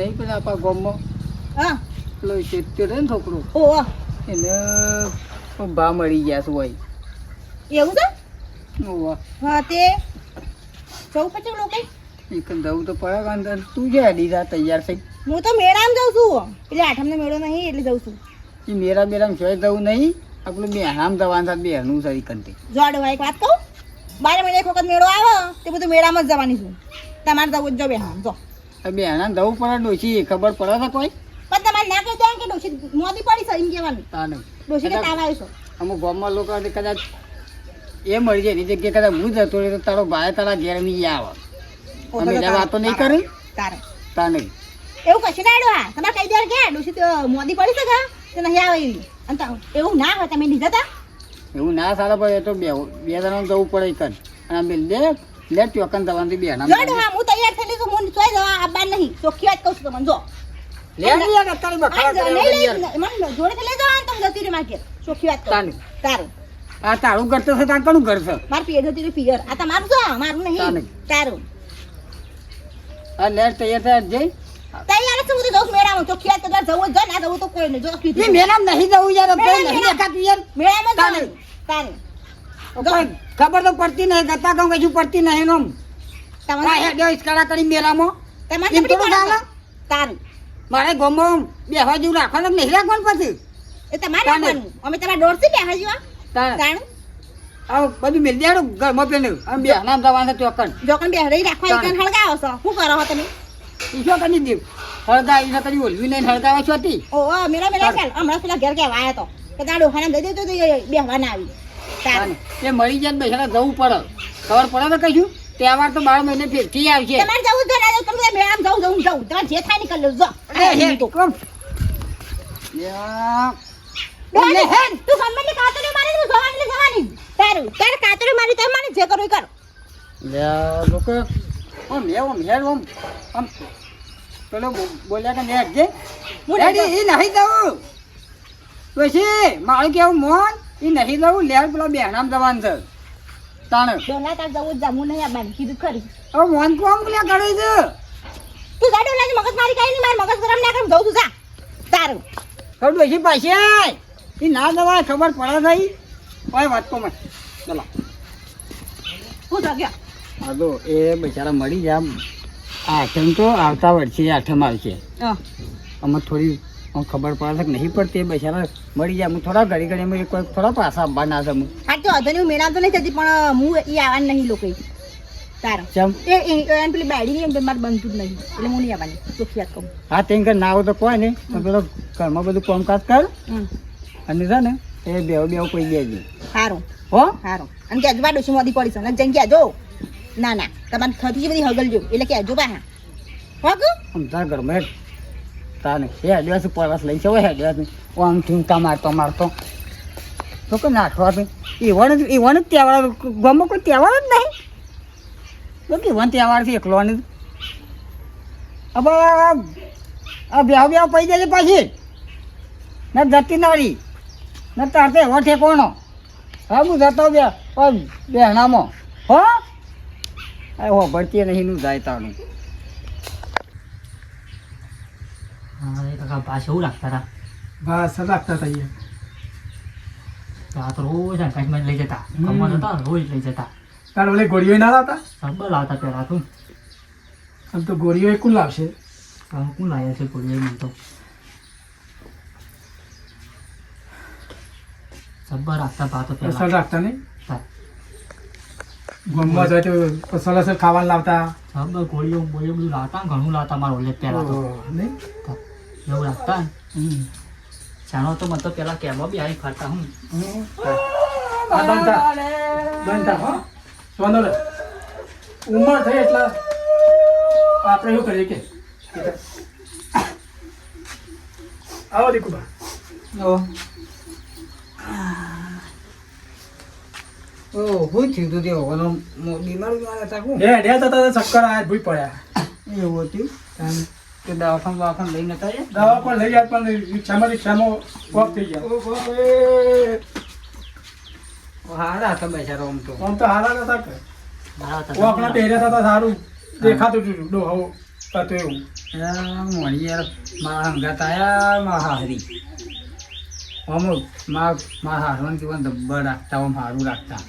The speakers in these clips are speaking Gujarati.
નહીં પેલા આપણા ગામમાં હા. પેલો શેત્યો ને છોકરો. ઓહો એને ભા મળી ગયા છે હોય એવું છે? ઓવા હા તે જવું પછી લોકો? એક જવું તો પડે કારણ તું છે અડીરા તૈયાર થઈ. હું તો મેળામાં જાઉં છું. એટલે આઠમનો મેળો નહીં એટલે જાઉં છું. એ મેરા બેરામ જોઈ જવું નહીં. આપણું બેહામ જવાનું થાય બેહનું સરી કંતે એક વાત કહું? બાર મહિને એક વખત મેળો આવે તે બધું મેળામાં જ જવાની છું. તમારે જવું જ જો બે હા જો. આ દઉં પડે ડોશી ખબર પડે છે કોઈ? પણ તમારે ના કહી કે ડોશી મોદી પડી છે એમ કહેવાનું. તા નહીં. ડોશી કે તાવ આવ્યો છે. અમુક ગામમાં લોકો કદાચ એ મળી જાય એની જગ્યાએ કદાચ હું જતો રહે તો તારો ભાઈ તારા ઘેર આવે. અમે વાતો નહીં કરી? તારે. તને એવું કશું ના આડો હા? તમારે કઈ દેર કે ડોશી તો મોદી પડી છે કે? તો નહીં આવે એવી. અને એવું ના હોય તમે લીધા તા? એવું ના સારા પડે તો બે બે જણા જવું પડે કર અને અમે લે લે ચોકન દવાની બે જોડ હા હું તૈયાર થયેલી છું હું ચોઈ જવા આબા નહીં. ચોખ્ખી વાત કહું છું તમને જો. લે. ને યાર અત્યારે બખાડા. લઈ- મને જોડે લઈ જવા તમે જતી રહી માર્કેટ ચોખ્ખી વાત કહું તાને. તારું. આ તારું કરતો છે તાર કણું કરશે માર પીએ જતી રહી પીયર આ તમારું જો મારું નહીં. તારું. આ લે તૈયાર થાય જઈ તૈયાર છું બધું જવું મેળામાં. ચોખ્ખી વાત તો જવું જ ના જવું તો કોઈ નહીં. જો કીધું. મેરામ નહીં જવું યાર નહીં. દેખાતું યાર. મેળામાં તારે કોઈ ખબર તો પડતી નહીં ગતા કહું કશું પડતી નહીં એમ તમારા હેડ્યો ઇસ્કારા કરી મેરામાં તમારે થોડું ચાલે? તારું. મારે ગમો બેહવા જેવું રાખવાનું નહીં રાખવાનું પછી? એ તમારે રાખવાનું. અમે તમારે દોડથી બેહવા જેવા. તાણે. તાણું. બધું મેલ દેડો ઘરમાં પેલું. આમ બે નામ જવાનું ચોકન બે કોણ બેહરી રાખવા. એકન હળગાવો છો. શું કરો છો તમે? ઈશો કરી દીધું? હળગા ઈ કરી ઓલવી નહીં હળગાવા છો હતી ઓ મેરા મેરા ચાલ. હમણાં પેલા ઘેર કેવા આવ્યા તો. કે તારા હાને દઈ દેતો તો એ બેહવા ના આવી. તારું એ મળી જાય ને બેસાડા જવું પડે. ખબર પડે તો કહીશું તહેવાર તો બાર મહિને ફેરથી આવશે. તમારે જવું તો ના તમે મેળામાં જવું જવું જવું. તમારે જે થાય નીકળ લો જો અરે તો. કોમ. યા. ડોહાને હેન તું ગમે તે કાતરી મારી તું જવાની જવાની. તારું તારે કાતરી મારી તો મારી જે કરું કર. લ્યા, લોકો. ઓમ હે, હે, ઓમ. આમ પેલો બોલ્યા કે મેં જે હું નહીં ઈ નહીં જવું પછી મારું કેવું મોન ઈ નહીં જવું લેર પેલા બેહણામ જવાનું છે. તાણે. ડોલા તાર જવું જ જમું નહીં આવવાનું કીધું ખરી. હવે મોન કોમ લે કરે છે. તું જા ડોલા મગજ મારી કઈ નહીં માર મગજ ગરમ ના કર જવું તું જા. તારું. ખબર ડોશી પાસે આય. ઈ ના દવા ખબર પડે નહીં. કોઈ વાત કોમ. ચલો. હું જાગ્યા ગયો. હા તો એ બિચારા મળી જાય. આઠમ તો આવતા વર્ષે આઠમ આવશે. અમે થોડી આમ ખબર પડે કે નહીં પડતી હવે મળી જાય. હું થોડા ઘડી ઘડી મળી કોઈ થોડા પાછા આવવાના છે હું હા તો અધન હું મેળા તો નહીં થતી પણ હું એ આવવાનું નહીં લોકો તારું. એ એ- પેલી બાયડી નહીં એમ મારે બનતું જ નહીં. એટલે હું નહીં આવવાની. ચોખ્ખી કહું. હા તેમ કે ના આવો તો કોઈ નહીં. તો પેલો ઘરમાં બધું કામકાજ કર. અને છે ને એ બેવ બેવ કોઈ દેજે સારું હો? સારું અને કહેજો બા ડોસી મોદી પડી છે. જઈને કહેજો. ના ના. તમારે થતી બધી હગલ હગલજો એટલે કહેજો બા હા આમ તાર ઘરમાં હેડ. તાને એ હેડ્યા છે પરવાસ લઈ છે હે ઓ આમ ઠીંકા મારતો મારતો તો. કે નાખવા એ ઈવન જ ઈવન જ તહેવાર ગામમાં કોઈ તહેવાર જ નહીં. તો કે ઈવન તહેવાર છે એકલો ને. હવે આ- બેહ બેહ પડી જાય પછી. ને જતી નાળી. ને તાર તો એવો હા, હું જતો બે બેહણામાં. હો? એ હો, ભરતી નહીં નું જાય તારું. હા એ કાકા એવું લાગતા હતા. બસ રાખતા હતા અહીંયા. તો આ તો રોજ જ લઈ જતા. કમર હતા રોજ લઈ જતા. તાર ઓલે ગોળીઓ ના લાવતા? સબ લાવતા પેલા તું. આમ તો ગોળીઓ કુલ લાવશે? આમ કોણ લાવ્યા છે ગોળીઓ મને તો? સબ રાખતા ભાતો તો અસર રાખતા નહીં. ગમવા જાય તો અસર ખાવા ખાવાનું લાવતા? સબ ગોળીઓ બોળીઓ બધું લાવતા ઘણું લાવતા મારો ઓલે પેલા તો. નહીં? એવું રાખતા જાણો તો મતલબ તો પેલા કેમાં બી આવી ફરતા હું વાંધો નહીં ઉંમર થઈ એટલે આપણે શું કરીએ કે આવો દીકુબા ઓ ઓ હું થયું તું તે બીમાર બીમાર હતા હું હે ઢ્યા થતા ચક્કર આયા ભૂઈ પડ્યા એવું હતું તે દવાખાન દવાખાન લઈને નતા જાય દવા પણ લઈ જાય પણ રિક્ષામાં રિક્ષામાં પોપ થઈ જાય હારા હતા બેચારા આમ તો. આમ તો હારા નતા કે. મારા પહેર્યા હતા સારું. દેખાતું હતું. ડોહો હતું એવું. મોડી યાર મારા હંગાત આયા મારા હારી અમુક મા મારા હારવાનું જીવન ધબ્બા રાખતા આમ સારું રાખતા.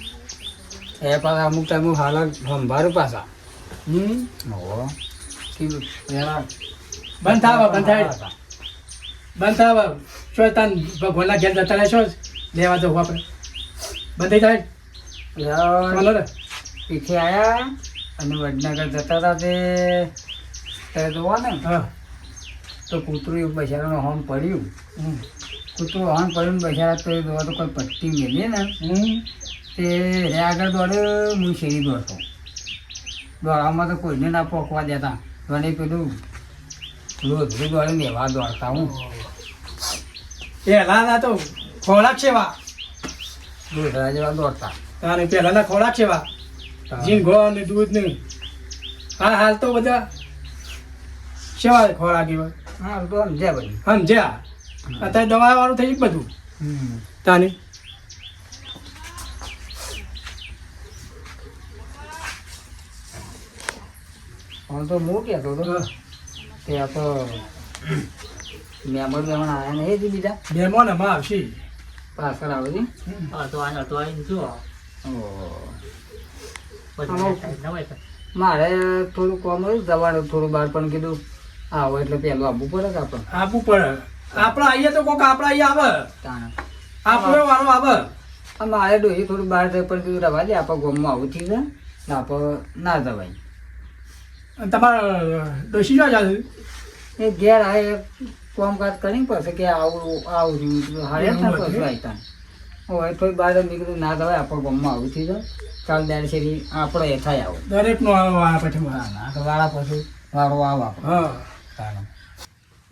એ પાછા અમુક ટાઈમ હાલ સંભાળું પાછા. હમ. હો. પેલા બંધ થાવ બંધ થાય બંધ થાવ. શું તન ભગવાનના ઘેર જતા રહેશો લેવા જવું આપણે. બંધ થઈ જાય? બોલો ને પીઠે આવ્યા અને વડનગર જતા હતા તે. ત્યારે જોવા ને હા. તો કૂતરું એવું બજારાનું હોર્ન પડ્યું. કૂતરું હોર્ન પડ્યું ને બજારા તો એ જોવા તો કોઈ પટ્ટી મેલી ને હું તે રે આગળ દોડ્યો હું શેરી દોડતો. દોડવામાં તો કોઈને ના પોકવા દેતા. મને પેલું દોડે ને દોડતા હું. પહેલાના તો ખોરાક સેવા. રોજરા જેવા દોડતા અને પહેલાના ખોરાક સેવા. ઝીંગો અને દૂધ ને. હા હાલ તો બધા સેવા ખોરાક એવા. હા તો સમજ્યા ભાઈ સમજ્યા અત્યારે દવા વાળું થઈ ગયું બધું. હમ. તાની. તો હું કહેતો હતો આ તો મહેમાન મહેમાન આવ્યા નહીં હજી બીજા? બેમો ને માં આવશે. પાછળ આવે અડધો અડધો આવીને જુઓ. થાય. મારે થોડું કોમ હતું દવાનું થોડું બહાર પણ કીધું. આવો એટલે પેલું આવવું પડે કે આપણે આપવું પડે. આપણે આવીએ તો કોક આપણે અહીંયા આવે. આપણો વાળો આવે. આ મારે ડોહી થોડું બહાર જાય પણ કીધું રવા દે આપણે ગોમમાં આવું થઈ જાય ને આપણે ના જવાય. તમારે ડોસી જો જાય એ ઘેર આવે કામકાજ કરીને પછી કે આવું આવું રહ્યું હારે? પછી આયતા. હવે થોડી બહાર નીકળ્યું. ના દવાય આપણે ગમમાં આવું થઈ જાય. કાલ દાડ શેરી આપણે એ થાય આવું. દરેકનો આવે પછી તો વાળા પછી વાળો આવ આપણો.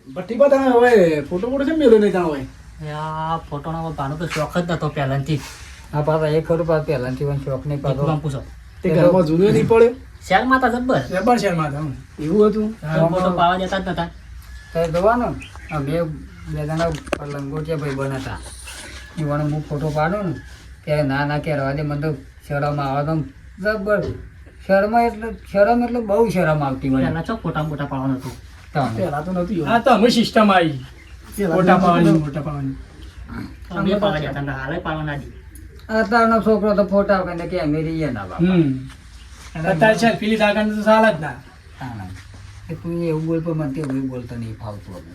ભઠ્ઠી તમે હવે ફોટો ફોટો છે મેળો નહીં ત્યાં હોય આ ફોટોનો ભાનો તો શોખ જ નતો પહેલાંથી. હા પાછા એ પાછું પહેલાંથી પણ શોખ નહીં પાછો. પૂછો. તે ઘરમાં જુદો નહીં પડે શેર માતા જબ્બર જબ્બર શહેરમાં હતા એવું હતું? ફોટો પાવા જતા જ નતા. તો જોવાનો. આ બે બે જણા લંગોટિયા ભાઈ બનાતા એ વણ હું ફોટો પાડો ને ત્યારે ના ના કે રવા દે મને તો શરમ આવે તો જબ્બર. શરમ એટલે શરમ એટલે બહુ શરમ આવતી મને. એના છો ફોટા મોટા પાડવાનું હતું? તાણે. તો નતું હા તો અમે સિસ્ટમ આવી. મોટા પાવાની અમે પાવા દેતા હાલે પાડવા ના દી અત્યારનો છોકરો તો ફોટા વગર કે અમેરિયા ના બાપા. અત્યારે છે પેલી આગળ તો ચાલે જ ના. તું એવું બોલ પણ મને તેવું બોલતો નહીં ફાવતું હવે.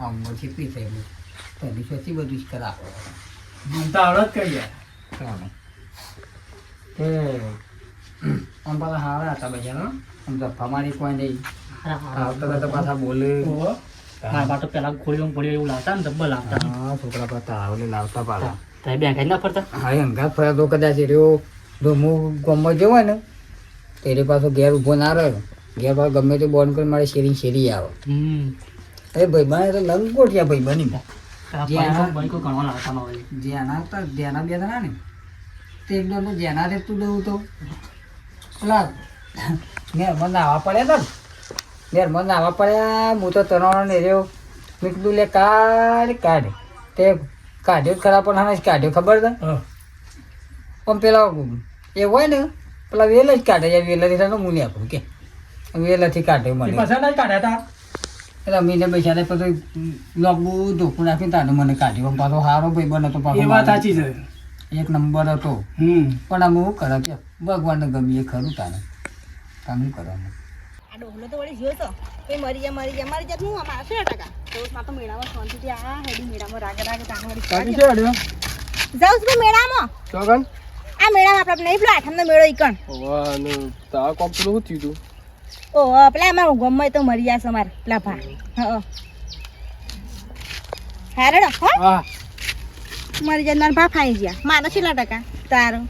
આમ પછી પી થઈ ગયું તો એની પછી બધું જ કરા મને તો આવડત કરી યાર. તે આમ પાછા હારા હતા બજારો આમ જફા મારી કોઈ નહીં. આવતા હતા પાછા બોલે. ઓહો. મારા પેલા એવું લાવતા ને લાવતા. હા છોકરા આવલે લાવતા ના ફરતા? હા અંગાત ફર્યા તો કદાચ રહ્યો. જો હું ગમવા જવો હોય ને તો એ પાછો ઘેર ઊભો ના રહ્યો. ઘેર પાછો ગમે તે બોન કરી મારે શેરી શેરી આવે. એ ભાઈ બને તો લંગોટિયા ભાઈ બની જેના તો જેના બે જણા ને તે એકદમ તો જેના રે તું. પેલા ઘેરમાં નાવા પડ્યા હતા ને. નાવા પડ્યા હું તો તરણ ને રહ્યો. મેં કીધું લે કાઢ કાઢ. તે કાઢ્યો જ ખરા પણ હા કાઢ્યો ખબર છે? પણ પેલા એ હોય ને પેલા વેલ જ કાઢે જાય વેલાથી હું નહીં આપું કે? વેલાથી કાઢે મને. પાછા ના કાઢ્યા હતા એટલે અમીને પૈસા પછી લોગબુ ધોકું નાખ્યું તાને મને કાઢ્યો. પણ પાછો સારો ભાઈ બને તો એ પાછો વાત સાચી છે. એક નંબર હતો. હમ. પણ આમ હું કરે કે ભગવાનને ગમીએ ખરું તાને કામ શું કરવાનું? આ ડોહલો તો વળી જોયો તો. એ મરી ગયા મરી ગયા મરી જાય હું આમાં આવશે ટકા તો તો મેળામાં શાંતિથી આ હેડી મેળામાં રાગે રાગે તાણ વળી છે અડ્યો જાઉં છું મેળામાં. ચોગન? આ મેળામાં આપણે નહીં પેલો આઠમનો મેળો ઈકણ વાહ તા કોમ પેલું શું થયું ઓ પેલા અમારા ગમે તો મરી જશે અમારે પેલા ભા. હા હારડો હા. મરી જનાર ભા ખાઈ ગયા. મારો છેલ્લા ટકા. તારું.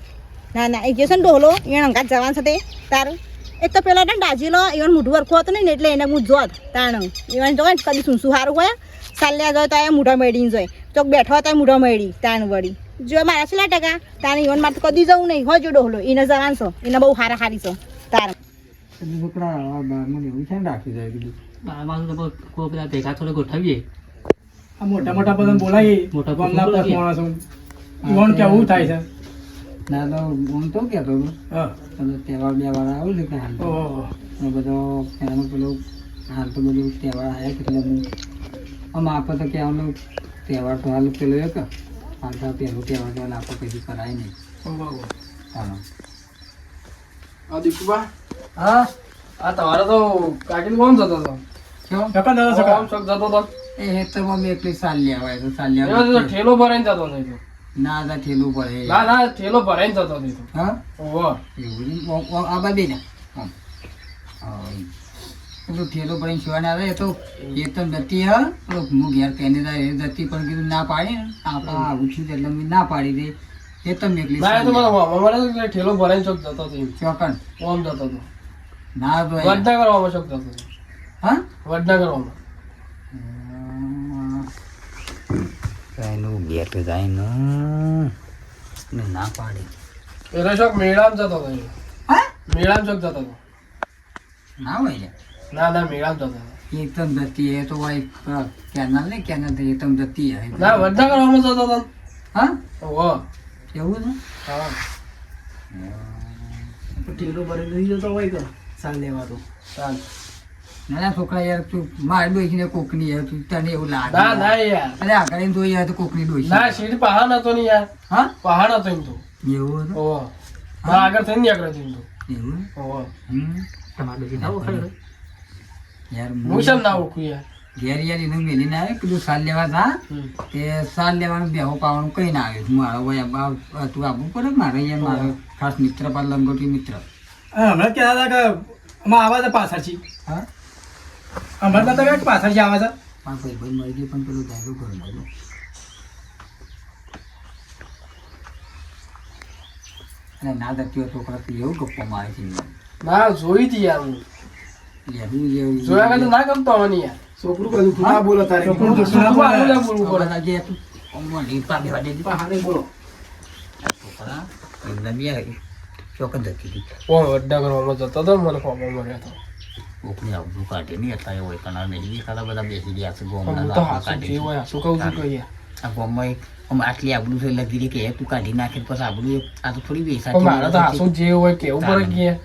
ના ના એ ગયો છે ને ઢોલો એને અંગાત જવાન છે તે. તારું. એક તો પેલા ડાજીલો એવાનું મોઢું વરખું હતું નહીં ને એટલે એને હું જોત તાણ. એવાને જો ને કદી શું શું સારું હોય. સાલ્યા જાય તો એ મૂઢા મેળીને જાય. ચોક બેઠો તો મૂઢા મેળી તાણ વળી. જો મારા છેલ્લા ટકા તારે ઈવન મારે તો કદી જવું નહીં. હોય જો ડોહલો એને જવાન છો એને બહુ હારા હારી છો તાર છોકરા બારમાં એવું છે ને રાખી જાય કીધું બારમાં તો કોઈ બધા ભેગા થોડે ગોઠવીએ. આ મોટા મોટા બધા બોલાય મોટા ગામના બોલાવીએ. માણસો. ઈવન કેવું થાય છે? ના તો હું તો કહેતો હતો. તહેવાર બેવાર આવ્યો છે કે હાલ તો. બધો એનું પેલું હાલ તો બધું તહેવાર આવ્યા હું આમ આપણે તો કહેવાનું તહેવાર તો હાલ પેલો એક હાલ તો રૂપિયા તો હાલ આપણે કશું કરાય નહીં. ચાલો આ દીપુભા હા? આ તમારે તો કાકી કોણ જતો હતો? શું સકા દાદા સકા કોમ શોખ જતો હતો? એ હેતરમાં મેં એકલી સાલ લેવાય તો સાલ એનો તો ઠેલો ભરાઈને જતો નહીં તો. ના ના ઠેલું પડે ના ના ઠેલો ભરાઈને જતો નહીં હા? ઓહો. એવું આ બાજુ ને હા. પેલું ઠેલો ભરીને શિવાને આવે એ તો એ તો નથી હા. પેલો હું ઘેર કેનેડા એ નથી પણ કીધું ના પાડી ને. આપણે આવું છું એટલે મેં ના પાડી દે. એ તો મેં એકલી તો. તો ઠેલો ભરાઈને શોખ જતો હતો. ચોકન. ઓમ જતો હતો. ના તો વડના કરવામાં શોખ જતો હતો. હા? વડનગરમાં. એનું ગેટ જાય ને. ના પાડી. પેલો શોખ મેળામાં જતો હતો હા? મેળામાં શોખ જતો હતો. ના હોય. ના ના મેળામાં જતો એકદમ જતી એ તો ભાઈ કેનાલ ને કેનાલ તો એકદમ જતી હે. ના વડનગરમાં જતો હતો. હા? ઓહો. એવું ને હા. ટેલો ભરી લઈ જતો હોય તો સાલ લેવા તો. સાલ નાના છોકરા યાર તું માર ડોસીને કોકની યાર તું તને એવું લાગે. ના ના યાર. અરે આગળ એમ તો યાર તો કોકની ડોસી ના સીટ પહાડ હતો ને યાર. હા? પહાડ હતો એમ તો. એવું હતું? ઓહો. આગળ થઈને આગળ થઈને એમ તો. એવું? ઓહો. હમ. તમારે ને? યાર હું ના ઓળખું યાર? ઘેર યાર એનું મેલીને આવે કીધું સાલ લેવા જા. હમ. તે સાલ લેવાનું બેહો પાવાનું કઈ ના આવ્યું મારો ભાઈ આ તું આવવું પડે મારે યાર મારો ખાસ મિત્ર પર લંગોટી મિત્ર હમણાં કહેતા હતા કે આમાં આવા પાછળથી હા? હમણાં નતા કે પાછળથી આવે છે મારા ભાઈ ભાઈ મળી ગયું પણ પેલું જાયલું ઘર મળ્યું અને ના દત્યો છોકરા તો એવું ગપ્પો મારે છે. ના જોઈ હતી યાર હું. જોયા કરતા ના ગમતો મને યાર. છોકરું કદું ના બોલો તારે. છોકરું તો ના બોલે. બોલવું પડે છોકરા જે હતું, અમો લીપા બેવા દે દીપા. પહાડે બોલો. છોકરા બી આવી. ચોકન જતી હતી. કોણ વડનગરમાં જતો હતો ને મને ખબર મળ્યો હતો. કોકની આબરૂ કાઢી નહીં અત્યારે હોય કણાર નહીં દેખાતા બધા બેસી ગયા છે ગોમના તો કાઢી કહું છું. આ ગોમમાં આમ આટલી આબડું છે લગી રહી કે તું કાઢી નાખે પછી આબડું આ તો થોડી બેસા મારે તો જે હોય કેવું પડે યાર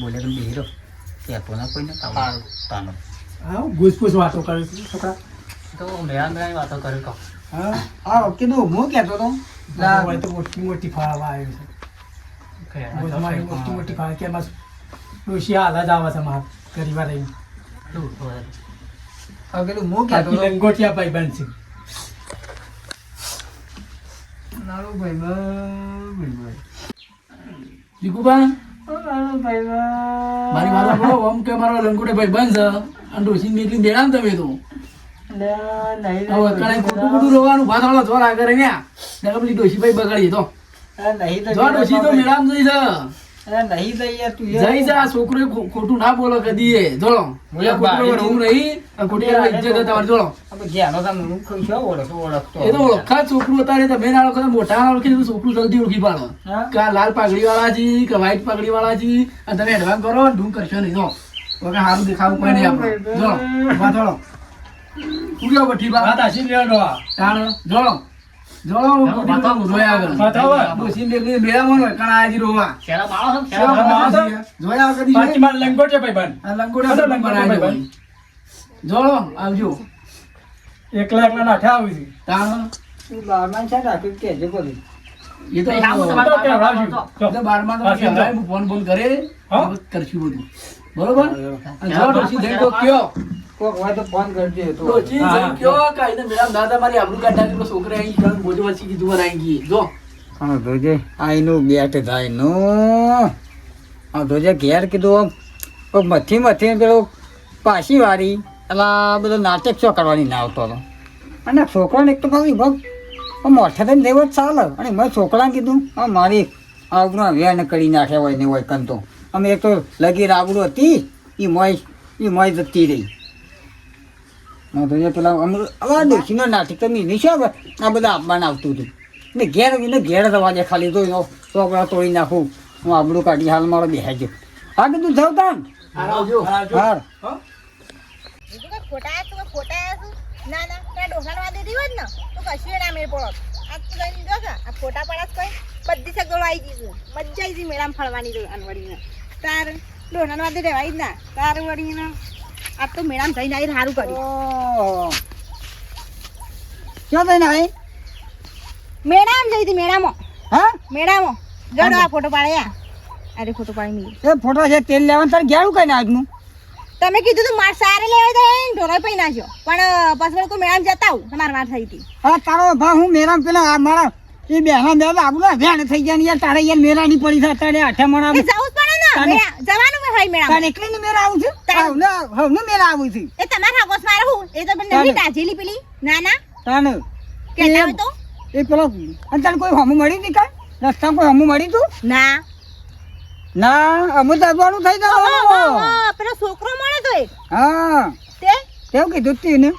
બોલે તમે બેહી રહો. કહેતો ના કોઈને. તાનો. હા ઘૂસપૂસ વાતો કરે છે છોકરા. તો મેળા મેળાની વાતો કરે કહો. હા. આ કીધું હું કહેતો તો. હોય તો મોટી મોટી ફાળવા આવી છે. મોટી મોટી ફાળ કે બસ ડોશી હાલ જ આવે છે માર ગરીબા રહી હા કીધું હું કહેતો લંગોટિયા ભાઈ છે. નારો ભાઈ ભાઈ ભાઈ. મારી વાત સાંભળો આમ કે મારો લંકુટે ભાઈ બંધ અને ડોસી નીકળી બેડામ તમે તો. કણાઈ ખોટું ખોટું રોવાનું ભાત વાળો જોર આગળ નકર પેલી ડોશી ભાઈ બગાડી તો. જો ડોશી તો મેળામ જઈ છે. નહીં દઈ યાર તું જઈ છે છોકરો ખોટું ના બોલો કદી જોડો. હું યાર ખોટું બારી રહું નહીં ખોટી ઇજ્જત છે જોડો. જ્યાંનો તમે હું છો ઓળખતો ઓળખતો એ તો ઓળખા છોકરું અત્યારે તમે ના ઓળખો મોટા ના ઓળખી છોકરું જલ્દી ઓળખી પાડો? કે લાલ પાઘડી વાળા છે કે વ્હાઈટ પાઘડી વાળા છે અને તમે એડવાન્સ કરો ઢૂંઢ કરશો નહીં જો. વગર સારું દેખાવું કોઈ નહીં આપણે જો જોડો. જોડો. આવજો. એકલા એકલા નાઠા આવી છે બારમાન છે રાખ્યું કે જે બોલી એ તો ફોન ફોન કરે બધું કરશું બધું. બરોબર? જો કયો? કોક હોય તો ફોન કરજો તો. હા, કયો કે આઈને મેડમ દાદા મારી આબરૂ કાઢી નાખી, પેલો છોકરો ગયો, બોજો વચ્ચે કીધું વાર અહીં ગઈ. જો. હા ધોજે. આઈનું બેટ થાય નો હા ધોજે ઘેર કીધું આમ મથી મથી પેલો પાછી વાળી એટલે આ બધો નાટક શો કરવાની ના આવતો હતો. અને છોકરાને એક તો પાછી ભગ મોઠે થઈને દેવો જ ચાલે. અને મેં છોકરાને કીધું હા મારી આવડું વેણ કરી નાખ્યા હોય ને હોય કંતો. અમે એક તો લગી રાબડું હતી એ મોય એ મોય જતી રહી. તો પેલા અમે આ ડોશીનો નાટક તો શું આવે? આ બધા આપવાના આવતું હતું. ને ઘેર ને ઘેર થવા દે ખાલી તો એનો ચોકડા તોડી નાખું. હું આબડું કાઢી હાલ મારો બેહાજો હા કીધું થયું તાન આવજો. હા? ખોટા છું, ખોટા છું? ના ના ત્યાં ડોસાણ વાદી દીધી હોત ને તો કશું ના મેળ પડત. આ તો જઈને જો. આ ફોટા પાડા કોઈ? બધી સગવડો આવી ગઈ છે. મજા આવી મેળામાં ફરવાની તો અનવડીને તાર ડોનાનો વાદે રહેવાય જ ના. તાર વળીને આ તો મેળામ જઈને આવી સારું કર્યું. ક્યાં થઈને આવી? મેળામાં જઈ હતી મેળામાં. હા? મેળામાં. જડો આ ફોટો પાડ્યા અરે ફોટો પાડી મી એ ફોટો છે તેલ લેવાનું તારે ઘેરું કઈ આજનું? તમે કીધું તું માર સારે લેવા જાય ઢોરાઈ પઈ નાખ્યો પણ પાછળ કોઈ મેળામાં જતા આવું તમારે વાત થઈ હતી. હા તારો ભા હું મેળામ પેલા આ મારા એ બેહા બે આપણું અભ્યાન થઈ ગયા ને યાર તારે યાર મેળાની પડી થાય તારે આઠે મણા જ તાને- જવાનું હોય એકલી ને મેરા આવું છે? તાને- હવને હવને મેરા આવું છે. એ તમારા આગોસ મારે હું. એ તો પણ તાને- દાજેલી પેલી ના ના તાને તો એ પેલો અને તને કોઈ હમું મળી હતી કાંઈ? રસ્તા કોઈ હમું મળી તું? ના. ના અમુક દરબારનું થઈ હા, હા, જવાનું હા, પેલો છોકરો મળે તો એક હા. તે? કેવું કીધું તું એને?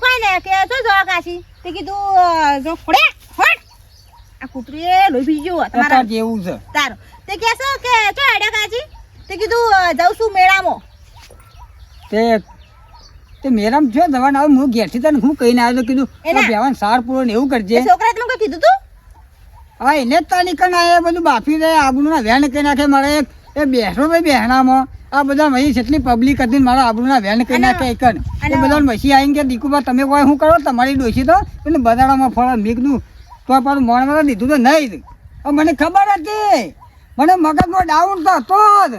કોઈ ને કે તો કાશી તે કીધું જો ફોડે ફોડ. આ કૂતરીએ લોહી પી ગયું. તમારા જેવું છે. તારો. તે કે છે કે ચો હેડ્યા કાજી તે કીધું જાઉં છું મેળામાં. તે તે મેરામ જો દવાન આવ હું ઘેરથી તને હું કહીને આવ્યો કીધું એના? બેવાન સાર પૂરો ને એવું એ કરજે છોકરા કોઈ કીધું તું? હા એને જ તાની કણ આ બધું બાફી દે આબરૂના વેણ કરી નાખે મારે એક. એ બેસો ભાઈ બહેણામાં. આ બધા મહી જેટલી પબ્લિક હતી મારા આબરૂના વેણ કરી નાખે એક એ બધા મસી આવીને કે દીકુબા તમે કોઈ શું કરો? તમારી ડોસી તો એટલે બધાડામાં ફળ મેં કીધું તો પાછું મોણમાં દીધું તો નહીં. મને ખબર હતી. મને મગજમાં ડાઉન તો હતો જ.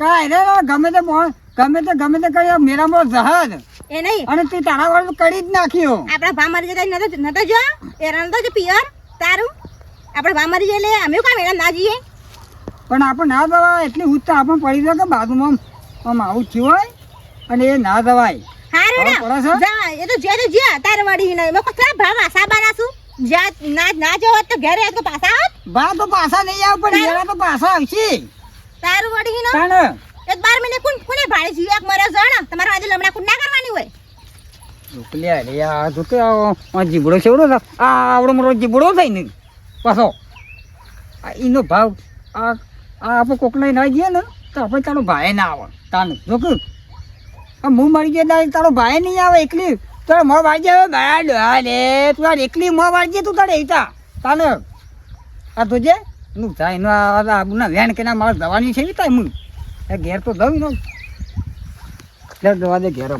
કાંઈ રે ગમે તે મોણ ગમે તે ગમે તે કરી મેરામાં જહાજ. એ નહીં. અને તે તારા વાળું કરી જ નાખ્યો. આપણા ભા મારી જતા નતો નતો જો એ રણતો છે પિયર તારું. આપણે ભા મારી જઈએ અમે કામ મેળા ના જઈએ. પણ આપણે ના દવા એટલી ઉચ્ચ આપણે પડી જાય કે બાજુમાં આમ આવું થયું હોય અને એ ના દવાય હારું ને છે? એ તો જે જે તારે વળી ને મેં કહ્યું ભાવ આસા બનાસું જા ના ના જો હોત તો ઘરે તો પાછા આવત બા તો પાછા નહીં આવે પણ? એના તો પાછા આવશે. તારું વડી ને એક બાર મહિને કોણ કોને ભાડે જીવે એક મરે જણ તમારે આજે લમણા કુંડ ના કરવાની હોય. ઢોકલી અરે આ જો કે આ જીબડો છેવડો આ આવડો મોટો જીબડો થઈ ને પાછો. આ એનો ભાવ આ આ આપણે કોક લઈને આવી જઈએ ને તો આપણે તારો ભાઈ ના આવે. તાને જો કે. આ હું મરી ગયો તારો ભાઈ નહીં આવે એકલી. તારે મો વાળજે હવે ભાઈ ડોહા રે. તું એકલી મોં વાળજે, તું તારે એતા તાને આ તો જે નું એનો આ આબુના વેણ કે ના મારે દવાની છે હું. એ ઘેર તો દઉં ને. લે દવા દે ઘેર